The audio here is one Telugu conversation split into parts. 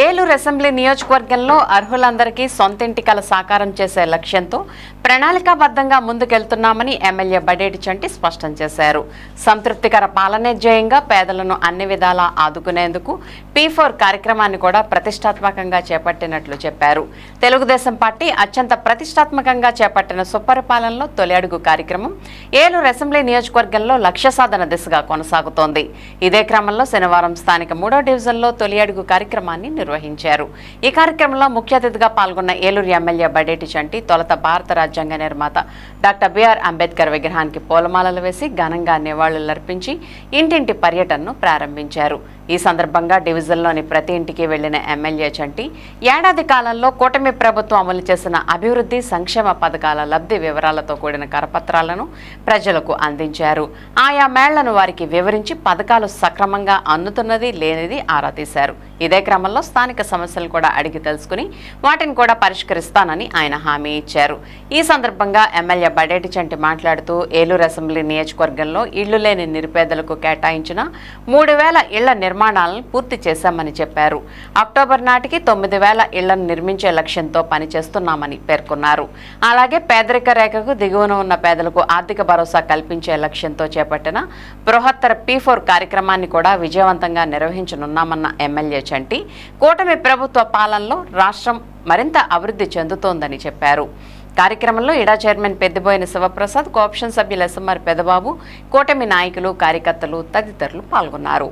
ఏలూరు అసెంబ్లీ నియోజకవర్గంలో అర్హులందరికీ సొంతింటి కల సాకారం చేసే లక్ష్యంతో ప్రణాళికాబద్ధంగా ముందుకెళ్తున్నామని ఎమ్మెల్యే బడేటి చంటి స్పష్టం చేశారు. సంతృప్తికర పాలనే ధ్యేయంగా పేదలను అన్ని విధాలా ఆదుకునేందుకు పీ ఫోర్ కార్యక్రమాన్ని కూడా ప్రతిష్టాత్మకంగా చేపట్టినట్లు చెప్పారు. తెలుగుదేశం పార్టీ అత్యంత ప్రతిష్టాత్మకంగా చేపట్టిన సుపరిపాలనలో తొలి అడుగు కార్యక్రమం ఏలూరు అసెంబ్లీ నియోజకవర్గంలో లక్ష్య సాధన దిశగా కొనసాగుతోంది. ఇదే క్రమంలో శనివారం స్థానిక మూడో డివిజన్లో తొలి అడుగు కార్యక్రమాన్ని నిర్వహించారు. ఈ కార్యక్రమంలో ముఖ్య అతిథిగా పాల్గొన్న ఏలూరు ఎమ్మెల్యే బడేటి చంటి తొలత భారత రాజ్యాంగ నిర్మాత డాక్టర్ బిఆర్ అంబేద్కర్ విగ్రహానికి పూలమాలలు వేసి ఘనంగా నివాళులర్పించి ఇంటింటి పర్యటనను ప్రారంభించారు. ఈ సందర్భంగా డివిజన్లోని ప్రతి ఇంటికి వెళ్ళిన ఎమ్మెల్యే చంటి ఏడాది కాలంలో కూటమి ప్రభుత్వం అమలు చేసిన అభివృద్ధి సంక్షేమ పథకాల లబ్ధి వివరాలతో కూడిన కరపత్రాలను ప్రజలకు అందించారు. ఆయా మేళ్ళను వారికి వివరించి పథకాలు సక్రమంగా అందుతున్నది లేనిది ఆరా తీశారు. ఇదే క్రమంలో స్థానిక సమస్యలు కూడా అడిగి తెలుసుకుని వాటిని కూడా పరిష్కరిస్తానని ఆయన హామీ ఇచ్చారు. ఈ సందర్భంగా ఎమ్మెల్యే బడేటి చంటి మాట్లాడుతూ ఏలూరు అసెంబ్లీ నియోజకవర్గంలో ఇళ్ళు లేని నిరుపేదలకు కేటాయించిన మూడు వేల ఇళ్ళ నిర్మాణాలను పూర్తి చేశామని చెప్పారు. అక్టోబర్ నాటికి తొమ్మిది వేల ఇళ్ళను నిర్మించే లక్ష్యంతో పనిచేస్తున్నామని పేర్కొన్నారు. అలాగే పేదరిక రేఖకు దిగువన ఉన్న పేదలకు ఆర్థిక భరోసా కల్పించే లక్ష్యంతో చేపట్టిన బృహత్తర పీ ఫోర్ కార్యక్రమాన్ని కూడా విజయవంతంగా నిర్వహించనున్నామన్న ఎమ్మెల్యే చంటి కూటమి ప్రభుత్వ పాలనలో రాష్ట్రం మరింత అభివృద్ధి చెందుతోందని చెప్పారు. కార్యక్రమంలో ఇడా చైర్మన్ పెద్దిబోయిన శివప్రసాద్ కోఆప్షన్ సభ్యులు ఎస్ఎంఆర్ పెదబాబు కూటమి నాయకులు కార్యకర్తలు తదితరులు పాల్గొన్నారు.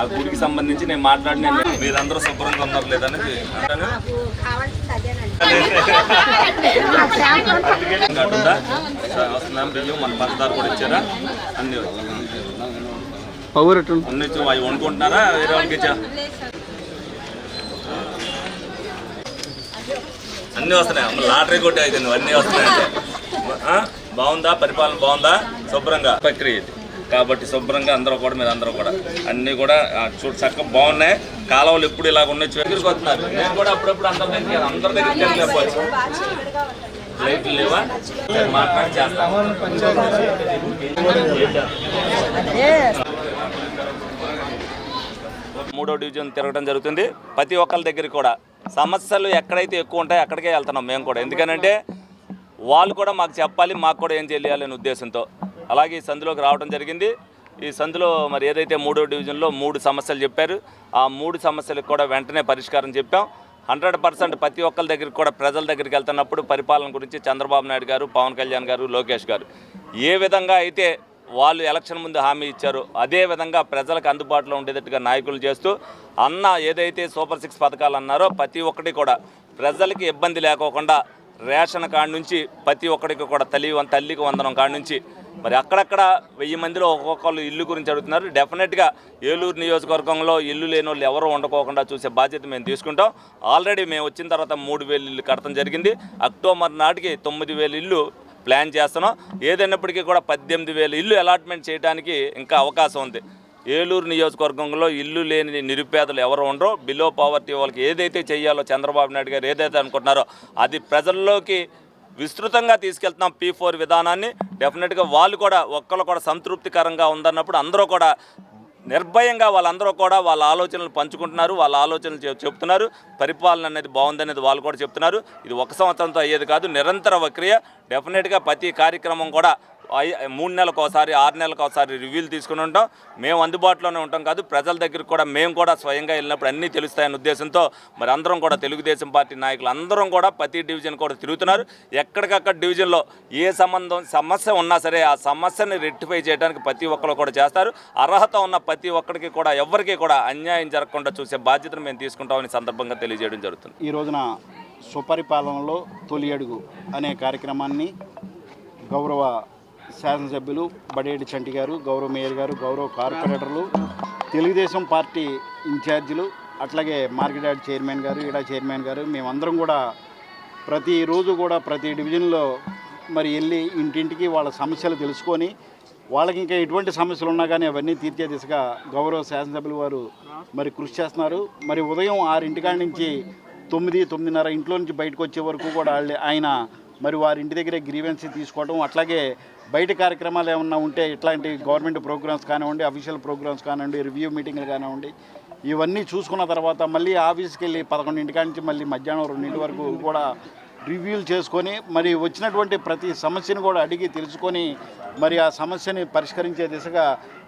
ఆ గుడికి సంబంధించి నేను మాట్లాడిన మీరందరూ శుభ్రంగా ఉన్నారు లేదనేది అంటాను కాకుండా వస్తున్నాం బియ్యం మన పంచదార కూడా ఇచ్చారా అన్ని పవర్ ఎట్టు అన్ని ఇచ్చి అవి వండుకుంటున్నారా వేరే వాళ్ళకి ఇచ్చా అన్నీ వస్తున్నాయి. లాటరీ కొట్టి అయితే నువ్వు అన్నీ వస్తున్నాయంటే ఆ? బాగుందా? పరిపాలన బాగుందా? శుభ్రంగా. ప్రక్రియ ఇది కాబట్టి శుభ్రంగా అందరూ కూడా మీరు అందరూ కూడా. అన్నీ కూడా చూడు చక్కగా బాగున్నాయి. కాలువలు ఎప్పుడు ఇలాగ ఉన్నాయి దగ్గరికి వస్తున్నారు. నేను కూడా అప్పుడప్పుడు అందరి దగ్గరికి అందరి దగ్గరికి వెళ్ళిపోవచ్చు లైట్లు లేవా? మాట్లాడి చేస్తాను. మూడో డివిజన్ తిరగడం జరుగుతుంది. ప్రతి ఒక్కరి దగ్గరికి కూడా సమస్యలు ఎక్కడైతే ఎక్కువ ఉంటాయో అక్కడికే వెళ్తున్నాం మేము కూడా. ఎందుకనంటే వాళ్ళు కూడా మాకు చెప్పాలి మాకు కూడా ఏం చేయాలనే ఉద్దేశంతో. అలాగే ఈ సందులోకి రావడం జరిగింది. ఈ సందులో మరి ఏదైతే మూడో డివిజన్లో మూడు సమస్యలు చెప్పారు ఆ మూడు సమస్యలకు కూడా వెంటనే పరిష్కారం చెప్పాం. హండ్రెడ్ పర్సెంట్ ప్రతి ఒక్కరి దగ్గరికి కూడా ప్రజల దగ్గరికి వెళ్తున్నప్పుడు పరిపాలన గురించి చంద్రబాబు నాయుడు గారు పవన్ కళ్యాణ్ గారు లోకేష్ గారు ఏ విధంగా అయితే వాళ్ళు ఎలక్షన్ ముందు హామీ ఇచ్చారు. అదే విధంగా ప్రజలకు అందుబాటులో ఉండేటట్టుగా నాయకులు చేస్తూ అన్న ఏదైతే సూపర్ సిక్స్ పథకాలు అన్నారో ప్రతి ఒక్కటి కూడా ప్రజలకి ఇబ్బంది లేకోకుండా రేషన్ కాడ నుంచి ప్రతి ఒక్కడికి కూడా తల్లి వం- తల్లికి వందనం కాడ నుంచి మరి అక్కడక్కడ వెయ్యి మందిలో ఒక్కొక్కళ్ళు ఇల్లు గురించి అడుగుతున్నారు. డెఫినెట్గా ఏలూరు నియోజకవర్గంలో ఇల్లు లేని వాళ్ళు ఎవరు ఉండకోకుండా చూసే బాధ్యత మేము తీసుకుంటాం. ఆల్రెడీ మేము వచ్చిన తర్వాత మూడు వేలు ఇల్లు కట్టడం జరిగింది. అక్టోబర్ నాటికి తొమ్మిది వేలు ఇల్లు ప్లాన్ చేస్తున్నాం. ఏదైనప్పటికీ కూడా పద్దెనిమిది వేలు ఇల్లు అలాట్మెంట్ చేయడానికి ఇంకా అవకాశం ఉంది. ఏలూరు నియోజకవర్గంలో ఇల్లు లేని నిరుపేదలు ఎవరు ఉండరో. బిలో పావర్టీ వాళ్ళకి ఏదైతే చేయాలో చంద్రబాబు నాయుడు గారు ఏదైతే అనుకుంటున్నారో అది ప్రజల్లోకి విస్తృతంగా తీసుకెళ్తున్నాం పీ ఫోర్ విధానాన్ని. డెఫినెట్గా వాళ్ళు కూడా ఒక్కళ్ళు కూడా సంతృప్తికరంగా ఉందన్నప్పుడు అందరూ కూడా నిర్భయంగా వాళ్ళందరూ కూడా వాళ్ళ ఆలోచనలు పంచుకుంటున్నారు వాళ్ళ ఆలోచనలు చెప్తున్నారు. పరిపాలన అనేది బాగుందనేది వాళ్ళు కూడా చెప్తున్నారు. ఇది ఒక సంవత్సరంతో అయ్యేది కాదు నిరంతర ప్రక్రియ డెఫినెట్గా ప్రతి కార్యక్రమం కూడా మూడు నెలలకు ఒకసారి ఆరు నెలలకు ఒకసారి రివ్యూలు తీసుకుని ఉంటాం. మేము అందుబాటులోనే ఉంటాం కాదు ప్రజల దగ్గరికి కూడా మేము కూడా స్వయంగా వెళ్ళినప్పుడు అన్నీ తెలుస్తాయనే ఉద్దేశంతో మరి అందరం కూడా తెలుగుదేశం పార్టీ నాయకులు అందరం కూడా ప్రతి డివిజన్ కూడా తిరుగుతున్నారు. ఎక్కడికక్కడ డివిజన్లో ఏ సంబంధం సమస్య ఉన్నా సరే ఆ సమస్యని రెక్టిఫై చేయడానికి ప్రతి ఒక్కరు కూడా చేస్తారు. అర్హత ఉన్న ప్రతి ఒక్కరికి కూడా ఎవరికి కూడా అన్యాయం జరగకుండా చూసే బాధ్యతను మేము తీసుకుంటామని సందర్భంగా తెలియజేయడం జరుగుతుంది. ఈ రోజున సుపరిపాలనలో తొలి అడుగు అనే కార్యక్రమాన్ని గౌరవ శాసనసభ్యులు బడేటి చంటి గారు గౌరవ మేయర్ గారు గౌరవ కార్పొరేటర్లు తెలుగుదేశం పార్టీ ఇన్ఛార్జీలు అట్లాగే మార్కెట్ యార్డ్ చైర్మన్ గారు ఇడా చైర్మన్ గారు మేమందరం కూడా ప్రతిరోజు కూడా ప్రతి డివిజన్లో మరి వెళ్ళి ఇంటింటికి వాళ్ళ సమస్యలు తెలుసుకొని వాళ్ళకి ఇంకా ఎటువంటి సమస్యలు ఉన్నా కానీ అవన్నీ తీర్చే దిశగా గౌరవ శాసనసభ్యులు వారు మరి కృషి చేస్తున్నారు. మరి ఉదయం ఆరింటికాడ నుంచి తొమ్మిది తొమ్మిదిన్నర ఇంట్లో నుంచి బయటకు వచ్చే వరకు కూడా వాళ్ళు ఆయన మరి వారి ఇంటి దగ్గరే గ్రీవెన్సీ తీసుకోవడం అట్లాగే బయట కార్యక్రమాలు ఏమన్నా ఉంటే ఇట్లాంటి గవర్నమెంట్ ప్రోగ్రామ్స్ కానివ్వండి అఫీషియల్ ప్రోగ్రామ్స్ కానివ్వండి రివ్యూ మీటింగ్లు కానివ్వండి ఇవన్నీ చూసుకున్న తర్వాత మళ్ళీ ఆఫీస్కి వెళ్ళి పదకొండింటి నుంచి మళ్ళీ మధ్యాహ్నం రెండింటి వరకు కూడా రివ్యూలు చేసుకొని మరి వచ్చినటువంటి ప్రతి సమస్యను కూడా అడిగి తెలుసుకొని మరి ఆ సమస్యని పరిష్కరించే దిశగా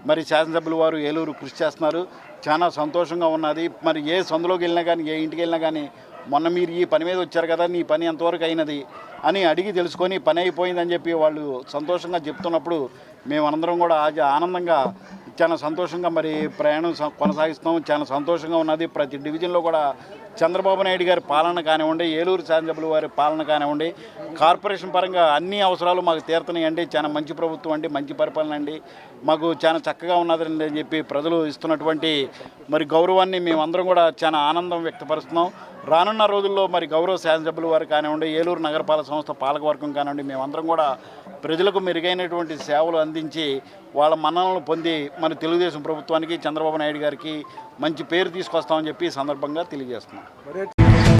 మరి శాసనసభ్యులు వారు ఏలూరు కృషి చేస్తున్నారు. చాలా సంతోషంగా ఉన్నది. మరి ఏ సందులోకి వెళ్ళినా కానీ ఏ ఇంటికి వెళ్ళినా కానీ మొన్న మీరు ఈ పని మీద వచ్చారు కదా నీ పని ఎంతవరకు అయినది? అని అడిగి తెలుసుకొని పని అయిపోయిందని చెప్పి వాళ్ళు సంతోషంగా చెప్తున్నప్పుడు మేమందరం కూడా ఆనందంగా చాలా సంతోషంగా మరి ప్రయాణం స- కొనసాగిస్తున్నాం చాలా సంతోషంగా ఉన్నది. ప్రతి డివిజన్లో కూడా చంద్రబాబు నాయుడు గారి పాలన కానివ్వండి ఏలూరు శాసనసభ్యుల వారి పాలన కానివ్వండి కార్పొరేషన్ పరంగా అన్ని అవసరాలు మాకు తీరుతున్నాయి అండి చాలా మంచి ప్రభుత్వం అండి మంచి పరిపాలన అండి. మాకు చాలా చక్కగా ఉన్నదండి అని చెప్పి ప్రజలు ఇస్తున్నటువంటి మరి గౌరవాన్ని మేమందరం కూడా చాలా ఆనందం వ్యక్తపరుస్తున్నాం. రానున్న రోజుల్లో మరి గౌరవ శాసనసభ్యుల వారు కానివ్వండి ఏలూరు నగరపాలక సంస్థ పాలకవర్గం కానివ్వండి మేమందరం కూడా ప్రజలకు మెరుగైనటువంటి సేవలు అందించి వాళ్ళ మన్ననలు పొంది మన తెలుగుదేశం ప్రభుత్వానికి చంద్రబాబు నాయుడు గారికి మంచి పేరు తీసుకొస్తామని చెప్పి ఈ సందర్భంగా తెలియజేస్తున్నాం.